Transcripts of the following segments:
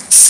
Thanks.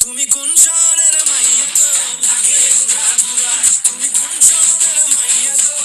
তুমি কোন শহরের মাইয়া গো? লাগে বুড়া তুমি কোন শহরের মাইয়া গো?